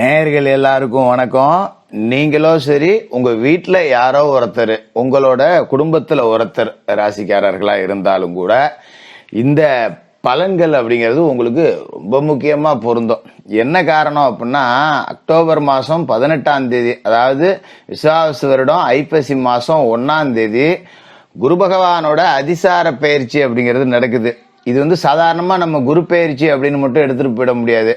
நேயர்கள் எல்லாருக்கும் வணக்கம். நீங்களோ சரி உங்க வீட்டில் யாரோ ஒருத்தர் உங்களோட குடும்பத்தில் ஒருத்தர் ராசிக்காரர்களா இருந்தாலும் கூட இந்த பலன்கள் அப்படிங்கிறது உங்களுக்கு ரொம்ப முக்கியமாக பொருந்தும். என்ன காரணம் அப்படின்னா அக்டோபர் மாதம் பதினெட்டாம் தேதி அதாவது விசுவாச வருடம் ஐப்பசி மாதம் ஒன்றாம் தேதி குரு பகவானோட அதிசார பயிற்சி அப்படிங்கிறது நடக்குது. இது வந்து சாதாரணமாக நம்ம குரு பெயர்ச்சி அப்படின்னு மட்டும் எடுத்துட்டு போயிட முடியாது.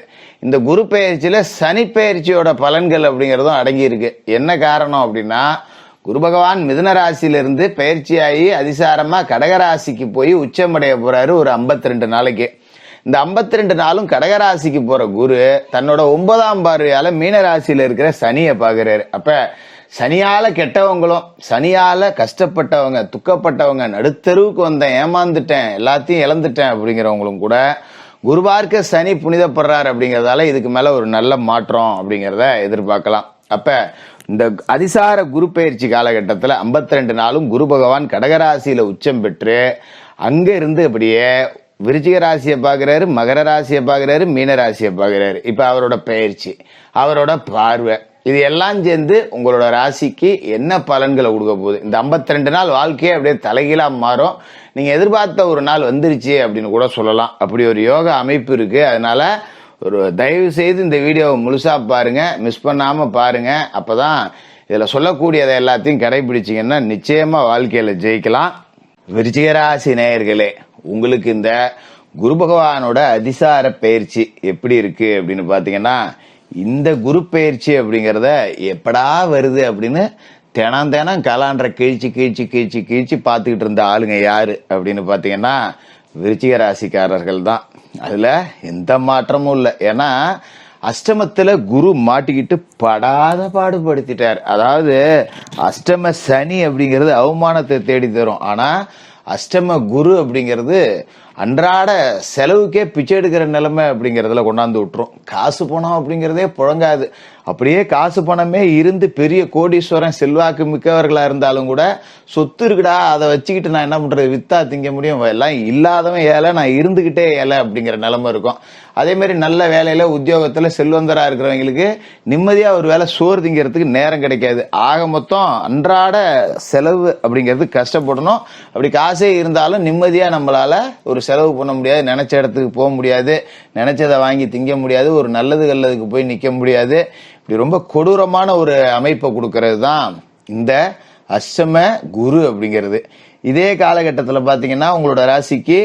இந்த குரு பெயர்ச்சியில் சனி பெயர்ச்சியோட பலன்கள் அப்படிங்கிறதும் அடங்கியிருக்கு. என்ன காரணம் அப்படின்னா குரு பகவான் மிதுன ராசியிலிருந்து பயிற்சியாகி அதிசாரமாக கடகராசிக்கு போய் உச்சமடைய போகிறாரு ஒரு 52 ரெண்டு நாளைக்கு. இந்த 52 ரெண்டு நாளும் கடகராசிக்கு போகிற குரு தன்னோட ஒன்பதாம் பார்வையால் மீனராசியில் இருக்கிற சனியை பார்க்குறாரு. அப்போ சனியால கெட்டவங்களும் சனியால கஷ்டப்பட்டவங்க துக்கப்பட்டவங்க நடுத்தருவுக்கு வந்தேன் ஏமாந்துட்டேன் எல்லாத்தையும் இழந்துட்டேன் அப்படிங்கிறவங்களும் கூட குருவார்க்க சனி புனிதப்படுறார் அப்படிங்கிறதால இதுக்கு மேல ஒரு நல்ல மாற்றம் அப்படிங்கிறத எதிர்பார்க்கலாம். அப்ப இந்த அதிசார குரு பயிற்சி காலகட்டத்தில் 52 ரெண்டு நாளும் குரு பகவான் கடகராசியில உச்சம் பெற்று அங்க இருந்து அப்படியே விருச்சிக ராசியை பார்க்குறாரு மகர ராசியை பார்க்குறாரு மீன ராசியை பார்க்குறாரு. இப்போ அவரோட பயிற்சி அவரோட பார்வை. இது எல்லாம் சேர்ந்து உங்களோட ராசிக்கு என்ன பலன்களை கொடுக்க போகுது? இந்த 52 ரெண்டு நாள் வாழ்க்கையே அப்படியே தலைகீழாக மாறும். நீங்கள் எதிர்பார்த்த ஒரு நாள் வந்துருச்சு அப்படின்னு கூட சொல்லலாம். அப்படி ஒரு யோக அமைப்பு இருக்குது அதனால் ஒரு தயவு செய்து இந்த வீடியோவை முழுசாக பாருங்கள் மிஸ் பண்ணாமல் பாருங்கள் அப்போ தான் இதில் சொல்லக்கூடியதை எல்லாத்தையும் கடைபிடிச்சிங்கன்னா நிச்சயமாக வாழ்க்கையில் ஜெயிக்கலாம். விருச்சிகராசி நேயர்களே உங்களுக்கு இந்த குரு பகவானோட அதிசார பயிற்சி எப்படி இருக்குது அப்படின்னு பார்த்தீங்கன்னா இந்த குரு பயிற்சி அப்படிங்கிறத எப்படா வருது அப்படின்னு தினம் தினம் கலான்ற கீழ்ச்சி கீழ்ச்சி கீழ்ச்சி கீழ்ச்சி பார்த்துக்கிட்டு இருந்த ஆளுங்க யாரு அப்படின்னு பார்த்தீங்கன்னா விருச்சிக ராசிக்காரர்கள் தான். அதில் எந்த மாற்றமும் இல்லை. ஏன்னா அஷ்டமத்தில் குரு மாட்டிக்கிட்டு படாத பாடுபடுத்திட்டார். அதாவது அஷ்டம சனி அப்படிங்கிறது அவமானத்தை தேடி தரும் ஆனால் அஷ்டம குரு அப்படிங்கிறது அன்றாட செலவுக்கே பிச்சை எடுக்கிற நிலைமை அப்படிங்கிறதுல கொண்டாந்து விட்டுரும். காசு பணம் அப்படிங்கிறதே புழங்காது. அப்படியே காசு பணமே இருந்து பெரிய கோடீஸ்வரன் செல்வாக்கு மிக்கவர்களாக இருந்தாலும் கூட சொத்து இருக்குடா அதை வச்சுக்கிட்டு நான் என்ன பண்ணுறது வித்தா திங்க முடியும். எல்லாம் இல்லாதவன் ஏழை நான் இருந்துக்கிட்டே ஏழை அப்படிங்கிற நிலைமை இருக்கும். அதே மாதிரி நல்ல வேலையில உத்தியோகத்துல செல்வந்தரா இருக்கிறவங்களுக்கு நிம்மதியா ஒரு வேலை சோறு திங்கிறதுக்கு நேரம் கிடைக்காது. ஆக மொத்தம் அன்றாட செலவு அப்படிங்கிறது கஷ்டப்படணும். அப்படி காசே இருந்தாலும் நிம்மதியா நம்மளால ஒரு செலவு பண்ண முடியாது. நினைச்ச இடத்துக்கு போக முடியாது. நினைச்சதை வாங்கி திங்க முடியாது. ஒரு நல்லது கல்லதுக்கு போய் நிக்க முடியாது. இப்படி ரொம்ப கொடூரமான ஒரு அமைப்பை கொடுக்கறது தான் இந்த அஷ்டம குரு அப்படிங்கிறது. இதே காலகட்டத்தில் பார்த்தீங்கன்னா உங்களோட ராசிக்கு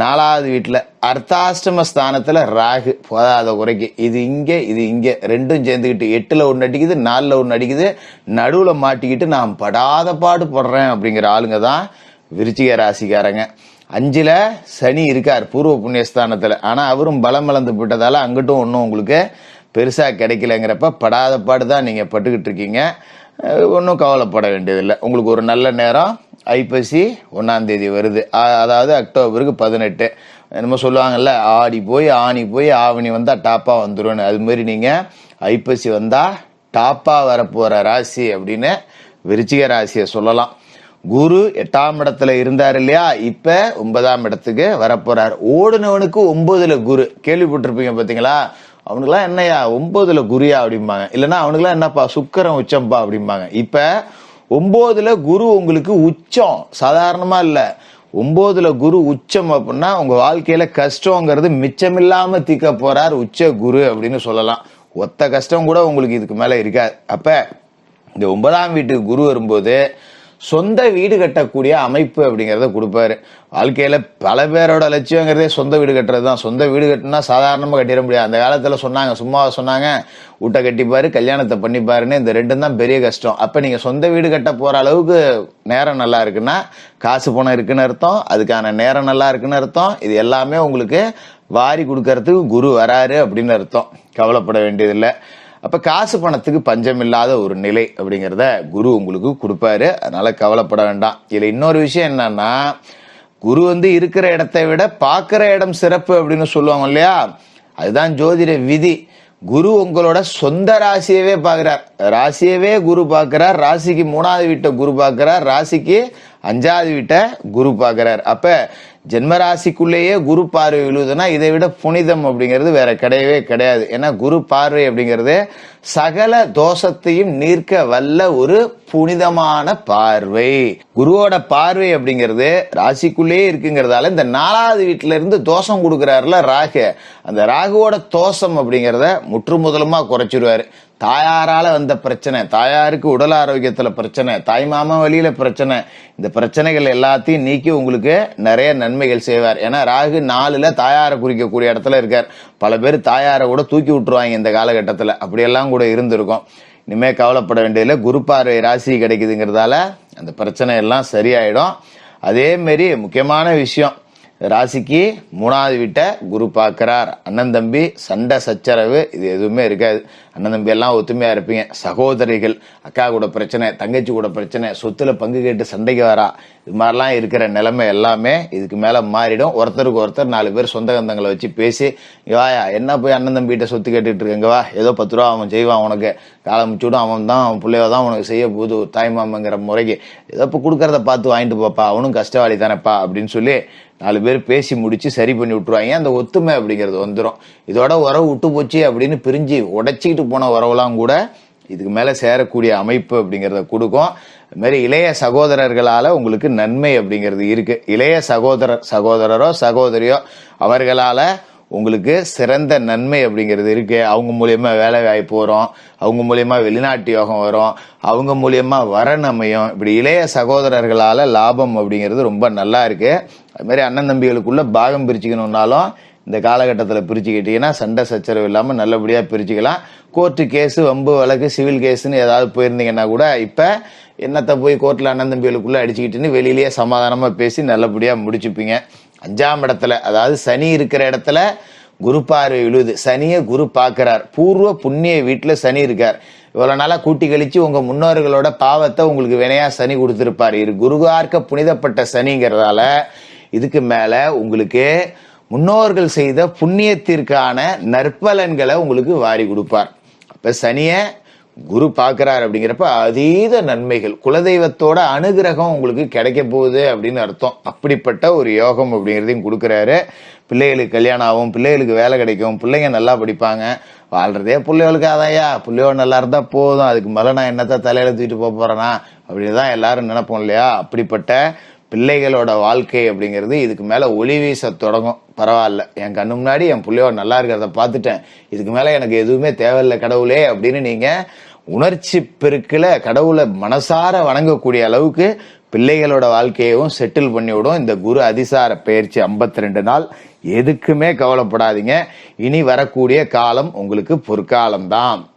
நாலாவது வீட்டில் அர்த்தாஷ்டம ஸ்தானத்தில் ராகு போதாத குறைக்கு. இது இங்கே இது இங்கே ரெண்டும் சேர்ந்துக்கிட்டு எட்டில் ஒன்று அடிக்குது நாலில் ஒன்று அடிக்குது. நடுவில் மாட்டிக்கிட்டு நான் படாத பாடு படுறேன் அப்படிங்கிற ஆளுங்க தான் விருச்சிக ராசிக்காரங்க. அஞ்சில் சனி இருக்கார் பூர்வ புண்ணியஸ்தானத்தில் ஆனால் அவரும் பலம் வளர்ந்து போட்டதால் அங்கிட்டும் ஒன்றும் உங்களுக்கு பெருசாக கிடைக்கலங்கிறப்ப படாத பாடு தான் நீங்கள் பட்டுக்கிட்டு இருக்கீங்க. ஒன்றும் கவலைப்பட வேண்டியதில்லை. உங்களுக்கு ஒரு நல்ல நேரம். ஐப்பசி ஒன்னாம் தேதி வருது. அதாவது அக்டோபருக்கு பதினெட்டு. என்னமோ சொல்லுவாங்கல்ல ஆடி போய் ஆணி போய் ஆவணி வந்தால் டாப்பாக வந்துரும்னு. அது மாதிரி நீங்கள் ஐப்பசி வந்தால் டாப்பாக வரப்போகிற ராசி அப்படின்னு விருச்சிக ராசியை சொல்லலாம். குரு எட்டாம் இடத்துல இருந்தார் இல்லையா? இப்போ ஒன்பதாம் இடத்துக்கு வரப்போகிறார் ஓடுனவனுக்கு ஒம்பதில் குரு. கேள்விப்பட்டிருப்பீங்க பார்த்தீங்களா அவனுக்குலாம் என்னையா ஒன்பதுல குருயா அப்படிம்பாங்க. இல்லைன்னா அவனுக்குலாம் என்னப்பா சுக்கரம் உச்சம்பா அப்படிம்பாங்க. இப்ப ஒன்பதுல குரு உங்களுக்கு உச்சம் சாதாரணமா இல்லை. ஒன்பதுல குரு உச்சம் அப்படின்னா உங்க வாழ்க்கையில கஷ்டங்கிறது மிச்சமில்லாம தீக்க போறார் உச்ச குரு அப்படின்னு சொல்லலாம். ஒத்த கஷ்டம் கூட உங்களுக்கு இதுக்கு மேல இருக்காது. அப்ப இந்த ஒன்பதாம் வீட்டுக்கு குரு வரும்போது சொந்த வீடு கட்டக்கூடிய அமைப்பு அப்படிங்கிறத கொடுப்பாரு. வாழ்க்கையில் பல பேரோட லட்சியங்கிறதே சொந்த வீடு கட்டுறது தான் சொந்த வீடு கட்டினா சாதாரணமாக கட்டிட முடியாது. அந்த காலத்தில் சொன்னாங்க சும்மா சொன்னாங்க வீட்டை கட்டிப்பார் கல்யாணத்தை பண்ணிப்பாருன்னு. இந்த ரெண்டும் தான் பெரிய கஷ்டம். அப்போ நீங்கள் சொந்த வீடு கட்ட போகிற அளவுக்கு நேரம் நல்லா இருக்குன்னா காசு பணம் இருக்குன்னு அர்த்தம். அதுக்கான நேரம் நல்லா இருக்குன்னு அர்த்தம். இது எல்லாமே உங்களுக்கு வாரி கொடுக்கறதுக்கு குரு வராரு அப்படின்னு அர்த்தம். கவலைப்பட வேண்டியதில்லை. அப்ப காசு பணத்துக்கு பஞ்சம் இல்லாத ஒரு நிலை அப்படிங்கிறத குரு உங்களுக்கு கொடுப்பாரு. அதனால கவலைப்பட வேண்டாம். இதுல இன்னொரு விஷயம் என்னன்னா குரு வந்து இருக்கிற இடத்தை விட பார்க்கிற இடம் சிறப்பு அப்படின்னு சொல்லுவாங்க இல்லையா? அதுதான் ஜோதிட விதி. குரு உங்களோட சொந்த ராசியவே பார்க்கிறார். ராசியவே குரு பார்க்கிறார். ராசிக்கு மூணாவது வீட்டை குரு பார்க்கிறார். ராசிக்கு அஞ்சாவது வீட்டை குரு பார்க்கறார். அப்ப ஜென்மராசிக்குள்ளேயே குரு பார்வை விழுதுன்னா இதை விட புனிதம் அப்படிங்கிறது வேற கிடையவே கிடையாது. ஏன்னா குரு பார்வை அப்படிங்கிறது சகல தோஷத்தையும் நீர்க்க வல்ல ஒரு புனிதமான பார்வை. குருவோட பார்வை அப்படிங்கிறது ராசிக்குள்ளேயே இருக்குங்கிறதால இந்த நாலாவது வீட்டுல இருந்து தோஷம் கொடுக்குறாருல ராகு. அந்த ராகுவோட தோஷம் அப்படிங்கிறத முற்று முதலுமா குறைச்சிருவாரு. தாயாரால வந்த பிரச்சனை தாயாருக்கு உடல் ஆரோக்கியத்துல பிரச்சனை தாய் மாமா வழியில பிரச்சனை இந்த பிரச்சனைகள் எல்லாத்தையும் நீக்கி உங்களுக்கு நிறைய நன்மைகள் செய்வார். ஏன்னா ராகு நாலுல தாயாரை குறிக்கக்கூடிய இடத்துல இருக்கார். பல பேர் தாயாரை கூட தூக்கி விட்டுருவாங்க இந்த காலகட்டத்தில். அப்படியெல்லாம் கூட இருந்திருக்கும். இனிமே கவலைப்பட வேண்டியதில்லை. குரு பார்வை ராசி கிடைக்குதுங்கிறதால அந்த பிரச்சனை எல்லாம் சரியாயிடும். அதேமாரி முக்கியமான விஷயம் ராசிக்கு மூணாவது வீட்டை குரு பார்க்கறார். அண்ணன் தம்பி சண்டை சச்சரவு இது எதுவுமே இருக்காது. அண்ணன் தம்பி எல்லாம் ஒத்துமையா இருப்பீங்க. சகோதரிகள் அக்கா கூட பிரச்சனை தங்கச்சி கூட பிரச்சனை சொத்துல பங்கு கேட்டு சண்டைக்கு வரா. இது மாதிரிலாம் இருக்கிற நிலைமை எல்லாமே இதுக்கு மேல மாறிடும். ஒருத்தருக்கு ஒருத்தர் நாலு பேர் சொந்த கந்தங்களை வச்சு பேசி வாயா என்ன போய் அண்ணன் தம்பிகிட்ட சொத்து கேட்டுட்டு இருக்கேங்க வா ஏதோ பத்து ரூபா அவன் செய்வான் உனக்கு. காலம் முச்சுடும் அவன் தான் அவன் பிள்ளையோ தான் உனக்கு செய்ய போகுது தாய் மாமங்கிற முறைக்கு. ஏதோ இப்போ கொடுக்கறத பார்த்து வாங்கிட்டு போப்பா அவனும் கஷ்டவாளி தானேப்பா அப்படின்னு சொல்லி நாலு பேர் பேசி முடிச்சு சரி பண்ணி விட்டுருவாங்க. அந்த ஒத்துமை அப்படிங்கிறது வந்துடும் இதோட உறவு விட்டு போச்சு அப்படின்னு பிரிஞ்சு உடைச்சிக்கிட்டு போன உறவுலாம் கூட இதுக்கு மேலே சேரக்கூடிய அமைப்பு அப்படிங்கிறத கொடுக்கும். இதுமாரி மாதிரி இளைய சகோதரர்களால் உங்களுக்கு நன்மை அப்படிங்கிறது இருக்குது இளைய சகோதரர் சகோதரரோ சகோதரியோ அவர்களால் உங்களுக்கு சிறந்த நன்மை அப்படிங்கிறது இருக்குது அவங்க மூலயமா வேலை வாய்ப்பு வரும். அவங்க மூலயமா வெளிநாட்டு யோகம் வரும். அவங்க மூலயமா வரன் அமையும். இப்படி இளைய சகோதரர்களால் லாபம் அப்படிங்கிறது ரொம்ப நல்லா இருக்குது அதுமாரி அண்ணன் தம்பிகளுக்குள்ளே பாகம் பிரிச்சுக்கணுன்னாலும் இந்த காலகட்டத்தில் பிரிச்சுக்கிட்டீங்கன்னா சண்டை சச்சரவு இல்லாமல் நல்லபடியாக பிரிச்சுக்கலாம். கோர்ட்டு கேஸு வம்பு வழக்கு சிவில் கேஸுன்னு ஏதாவது போயிருந்தீங்கன்னா கூட இப்போ என்னத்தை போய் கோர்ட்டில் அண்ணன் தம்பிகளுக்குள்ளே அடிச்சுக்கிட்டுன்னு வெளியிலேயே சமாதானமாக பேசி நல்லபடியாக முடிச்சுப்பீங்க. அஞ்சாம் இடத்துல அதாவது சனி இருக்கிற இடத்துல குரு பார்வை விழுது. சனியை குரு பார்க்கிறார். பூர்வ புண்ணிய வீட்டில் சனி இருக்கார். இவ்வளோ நாளாக கூட்டி கழித்து உங்கள் முன்னோர்களோட பாவத்தை உங்களுக்கு வினையாக சனி கொடுத்துருப்பார். இரு குருகார்க்க புனிதப்பட்ட சனிங்கிறதால இதுக்கு மேலே உங்களுக்கு முன்னோர்கள் செய்த புண்ணியத்திற்கான நற்பலன்களை உங்களுக்கு வாரி கொடுப்பார். அப்ப சனிய குரு பார்க்கிறார் அப்படிங்கிறப்ப அதீத நன்மைகள் குலதெய்வத்தோட அனுகிரகம் உங்களுக்கு கிடைக்க போகுது அப்படின்னு அர்த்தம். அப்படிப்பட்ட ஒரு யோகம் அப்படிங்கிறதையும் கொடுக்குறாரு. பிள்ளைகளுக்கு கல்யாணம் ஆகும் பிள்ளைகளுக்கு வேலை கிடைக்கும் பிள்ளைங்க நல்லா படிப்பாங்க வாழ்றதே பிள்ளைகளுக்கு அதையா பிள்ளையோட நல்லா இருந்தால் போதும் அதுக்கு மேலே நான் என்னத்தை தலையில தூக்கிட்டு போக போறேனா? அப்படின்னு தான் எல்லாரும் நினைப்போம் இல்லையா? அப்படிப்பட்ட பிள்ளைகளோட வாழ்க்கை அப்படிங்கிறது இதுக்கு மேலே ஒளி வீச தொடங்கும். பரவாயில்ல. என் கண்ணு முன்னாடி என் பிள்ளையோட நல்லா இருக்கிறத பார்த்துட்டேன். இதுக்கு மேலே எனக்கு எதுவுமே தேவையில்லை கடவுளே அப்படின்னு நீங்கள் உணர்ச்சி பெருக்கில் கடவுளை மனசார வணங்கக்கூடிய அளவுக்கு பிள்ளைகளோட வாழ்க்கையவும் செட்டில் பண்ணிவிடும். இந்த குரு அதிசார பயிற்சி 52 ரெண்டு நாள். எதுக்குமே கவலைப்படாதீங்க. இனி வரக்கூடிய காலம் உங்களுக்கு பொற்காலம் தான்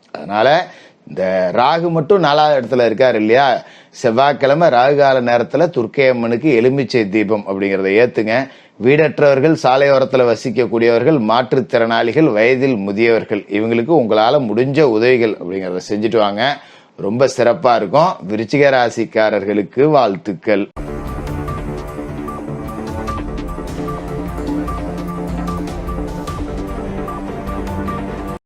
இந்த ராகு மட்டும் நாலாவது இடத்துல இருக்கார் இல்லையா? செவ்வாய்க்கிழமை ராகு கால துர்க்கையம்மனுக்கு எலுமிச்சை தீபம் அப்படிங்கிறத ஏற்றுங்க வீடற்றவர்கள் சாலையோரத்தில் வசிக்கக்கூடியவர்கள் மாற்றுத்திறனாளிகள் வயதில் முதியவர்கள் இவங்களுக்கு உங்களால் முடிஞ்ச உதவிகள் அப்படிங்கிறத செஞ்சுட்டு வாங்க. ரொம்ப சிறப்பாக இருக்கும். விருச்சிக ராசிக்காரர்களுக்கு வாழ்த்துக்கள்.